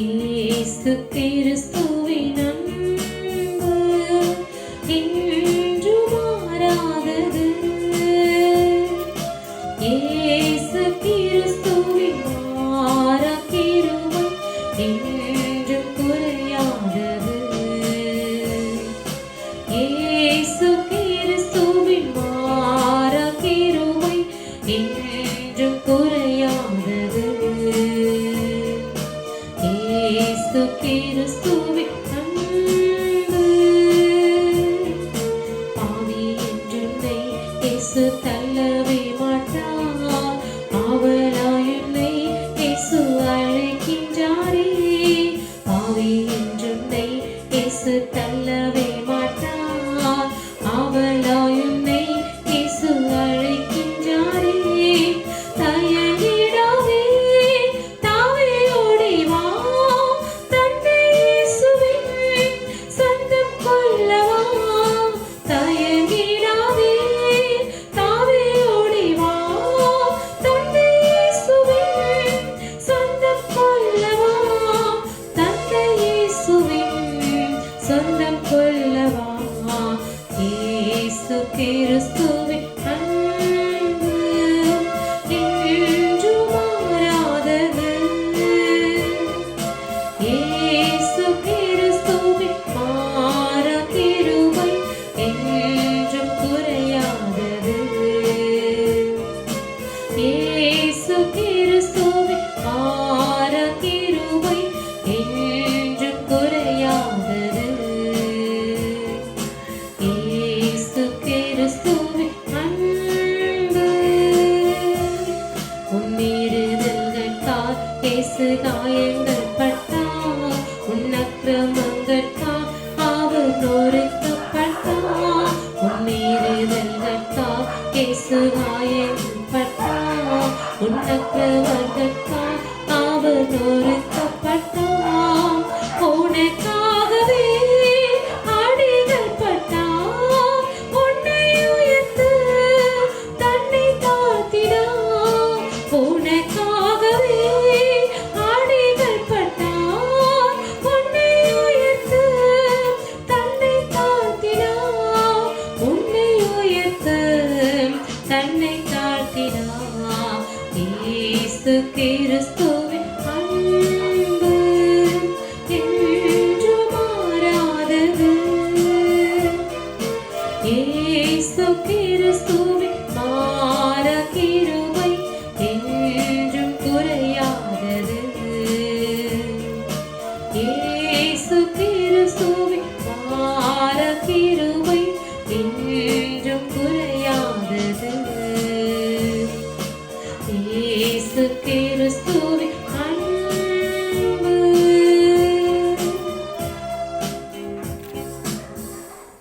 இயேசு கிறிஸ்துவின் அன்பு என்றும் மாறாதது. இயேசு கிறிஸ்துவின் மாறா கிருபை என்றும் குறையாதது. இயேசு கிறிஸ்துவின் மாறா கிருபை என்றும் இயேசு கிறிஸ்துவின் அன்பு. பாவி என்று இயேசு தள்ளவே இயேசு கிறிஸ்துவின் உன்மீறுதல்கட்கார் காயங்கள் பட்டார். உன் அக்கிரமங்கட்கார் அவர் நொறுக்கப்பட்டார். உன்மீறுதல்கட்கார் இயேசு காயங்கள் பட்டார். உன் அக்கிரமங்கட்கார் அவர் நொறுக்கப்பட்டார். தன்னை தாழ்த்தினா ஏசு கிறிஸ்துவின் அன்பு என்று மாறாதது. ஏசு கிறிஸ்துவின் மாற கிருவை என்றும் குறையாதது. ஏசு கிறிஸ்துவின் மாற கிருவை என்றும் குறையாதது. să te tudo.